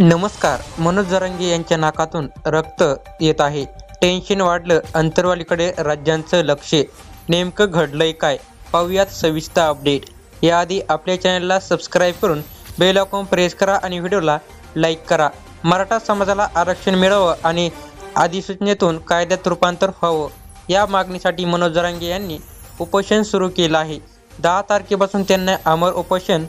नमस्कार मनोज जरांगे यांच्या नाकातून रक्त येत आहे. टेन्शन वाढलं अंतरवालीकडे राज्यांचं लक्ष. नेमकं घडलंय काय? पाहूयात सविस्तर अपडेट. याआधी आपल्या चॅनलला सबस्क्राईब करून बेल आयकॉन प्रेस करा आणि व्हिडिओला लाईक करा. मराठा समाजाला आरक्षण मिळावं आणि अधिसूचनेतून कायद्यात रूपांतर व्हावं या मागणीसाठी मनोज जरांगे यांनी उपोषण सुरू केलं आहे. दहा तारखेपासून त्यांना अमर उपोषण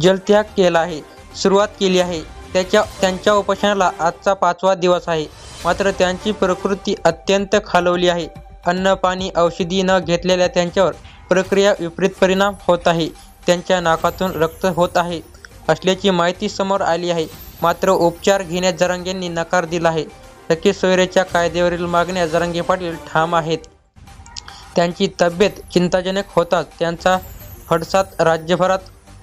जलत्याग केला आहे. सुरुवात केली आहे. त्याच्या त्यांच्या उपोषणाला आजचा पाचवा दिवस आहे. मात्र त्यांची प्रकृती अत्यंत खालवली आहे. अन्न पाणी औषधी न घेतलेल्या त्यांच्यावर प्रक्रिया विपरीत परिणाम होत आहे. त्यांच्या नाकातून रक्त होत आहे. असल्याची माहिती समोर आली आहे. मात्र उपचार घेण्यास जरांगेंनी नकार दिला आहे. सखी सोयरेच्या कायद्यावरील मागण्या जरांगे पाटील ठाम आहेत. त्यांची तब्येत चिंताजनक होताच त्यांचा फडसात राज्यभरात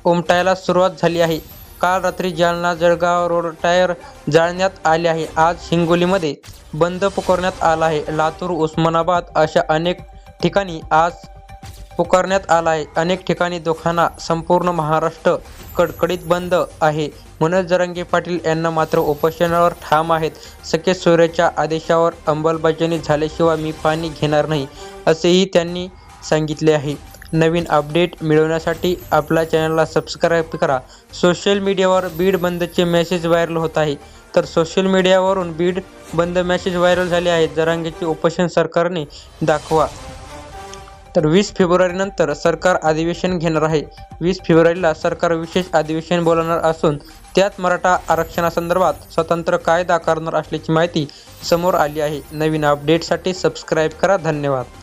उमटायला सुरुवात झाली आहे. काल रात्री जालना जळगाव रोड टायर जाळण्यात आले आहे. आज हिंगोलीमध्ये बंद पुकारण्यात आला आहे. लातूर उस्मानाबाद अशा अनेक ठिकाणी आज पुकारण्यात आला आहे. अनेक ठिकाणी दुकाना संपूर्ण महाराष्ट्र कडकडीत बंद आहे. मनोज जरंगे पाटील यांना मात्र उपोषणावर ठाम आहेत. सखे सूर्याच्या आदेशावर अंमलबजावणी झाल्याशिवाय मी पाणी घेणार नाही असेही त्यांनी सांगितले आहे. नवीन अपडेट मिळवण्यासाठी आपल्या चॅनलला सबस्क्राईब करा. सोशल मीडियावर बीड बंदचे मेसेज व्हायरल होत आहे. तर सोशल मीडियावरून बीड बंद मेसेज व्हायरल झाले आहेत. जरांगेचे उपोषण सरकारने दाखवा. तर वीस फेब्रुवारीनंतर सरकार अधिवेशन घेणार आहे. वीस फेब्रुवारीला सरकार विशेष अधिवेशन बोलवणार असून त्यात मराठा आरक्षणासंदर्भात स्वतंत्र कायदा करणार असल्याची माहिती समोर आली आहे. नवीन अपडेटसाठी सबस्क्राईब करा. धन्यवाद.